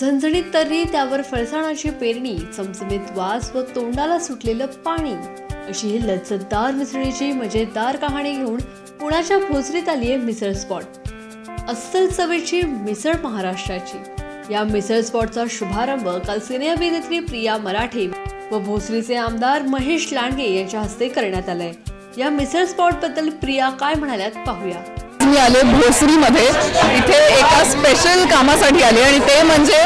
झणझणीत तर्री त्यावर फळसाणाची पेरणी चमचमीत वास व तोंडाला सुटलेलं पाणी. अशी ही लज्जतदार मिसळीची मजेदार कहाणी घेऊन पुण्याच्या भोसरीत आली आहे मिसळ स्पॉट. अस्सल चवेची मिसळ महाराष्ट्राची. या मिसळ स्पॉटचा शुभारंभ काल सिने अभिनेत्री प्रिया मराठे व भोसरीचे आमदार महेश लांडगे यांच्या हस्ते करण्यात आलंय. या मिसळ स्पॉटबद्दल प्रिया काय म्हणाल्यात पाहूया. मी आले भोसरीमध्ये इथे एका स्पेशल कामासाठी आले आणि ते म्हणजे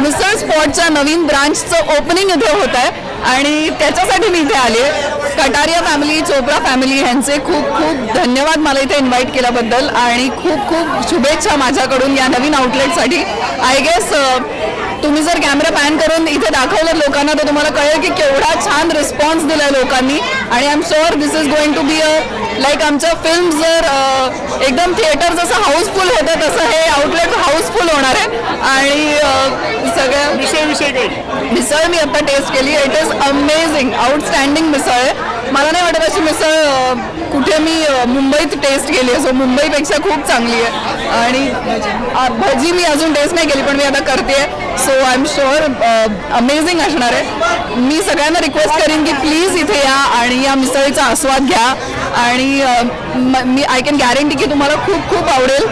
मिसळ स्पॉटच्या नवीन ब्रांचचं ओपनिंग इथे होत आहे. आणि त्याच्यासाठी मी इथे आले. कटारिया फॅमिली चोप्रा फॅमिली यांचे खूप खूप धन्यवाद मला इथे इन्व्हाइट केल्याबद्दल. आणि खूप खूप शुभेच्छा माझ्याकडून या नवीन आउटलेटसाठी आय गेस तुम्ही जर कॅमेरा पॅन करून इथे दाखवलं लोकांना तर तुम्हाला कळेल की केवढा छान रिस्पॉन्स दिलाय लोकांनी. आणि I am sure this is going to be a like आमच्या फिल्म जर एकदम थिएटर जसं हाऊसफुल होतं तसं हे आउटलेट हाऊसफुल होणार आहे. आणि सगळ्या विषय विषय काही मिसळ मी आता टेस्ट केली. It is amazing outstanding misal आहे. मला नाही वाटत अशी मिसळ मी मुंबईत टेस्ट केली आहे. सो मुंबईपेक्षा खूप चांगली आहे. आणि भजी मी अजून टेस्ट नाही केली पण मी आता करते. So I am sure amazing असणार आहे. मी सगळ्यांना रिक्वेस्ट करीन की प्लीज इथे या आणि या मिसळीचा आस्वाद घ्या. आणि मी आय कॅन गॅरंटी की तुम्हाला खूप खूप आवडेल.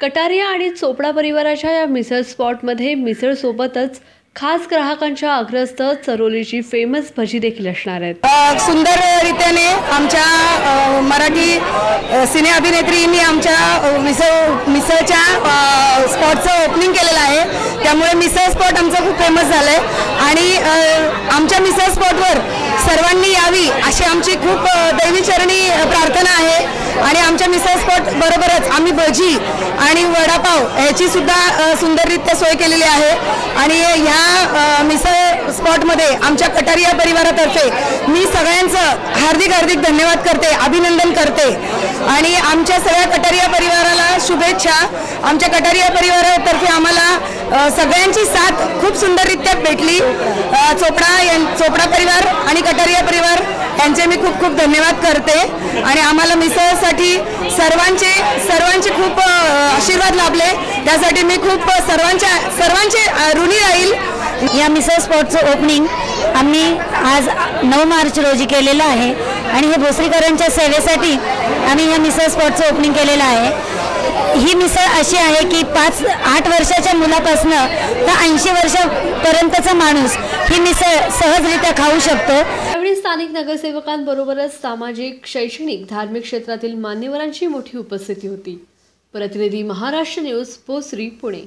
कटारिया आणि चोपडा परिवाराच्या या मिसळ स्पॉटमध्ये मिसळ सोबतच खास ग्राहकांच्या अग्रस्त चरोलीची फेमस भजी देखील असणार आहेत. सुंदर रीतीने आमच्या मराठी सिने अभिनेत्रींनी आमच्या मिसळ मिसळच्या स्पॉटचं ओपनिंग केलेलं आहे. त्यामुळे मिसळ स्पॉट आमचं खूप फेमस झालं आहे आणि आमच्या मिसळ स्पॉटवर सर्वांनी यावी अशी आमची खूप दैवीचरणी प्रार्थना आमच्या मिसळ स्पॉट बरोबरच आम्ही भजी आणि वडापाव ह्याची सुद्धा सुंदररित्या सोय केलेली आहे. आणि ह्या मिसळ स्पॉटमध्ये आमच्या कटारिया परिवारातर्फे मी सगळ्यांचं हार्दिक हार्दिक धन्यवाद करते अभिनंदन करते. आणि आमच्या सगळ्या कटारिया परिवाराला शुभेच्छा. आमच्या कटारिया परिवारातर्फे आम्हाला सगळ्यांची साथ खूप सुंदररित्या भेटली. चोपडा चोपडा परिवार आणि कटारिया परिवार त्यांचे मी खूप खूप धन्यवाद करते. आणि आम्हाला मिसळसाठी सर्वांचे सर्वांचे खूप आशीर्वाद लाभले. त्यासाठी मी खूप सर्वांच्या सर्वांचे ऋणी राहील. या मिसळ स्पॉटचं ओपनिंग आम्ही आज नऊ मार्च रोजी केलेलं आहे. आणि हे भोसरीकरांच्या सेवेसाठी आम्ही या मिसळ स्पॉटचं ओपनिंग केलेलं आहे. ही मिसळ अशी आहे की पाच आठ वर्षाच्या मुलापासनं तर ऐंशी वर्षापर्यंतचा माणूस ही मिसळ सहजरित्या खाऊ शकतो. यावेळी स्थानिक नगरसेवकांबरोबरच सामाजिक शैक्षणिक धार्मिक क्षेत्रातील मान्यवरांची मोठी उपस्थिती होती. प्रतिनिधी महाराष्ट्र न्यूज पोसरी पुणे.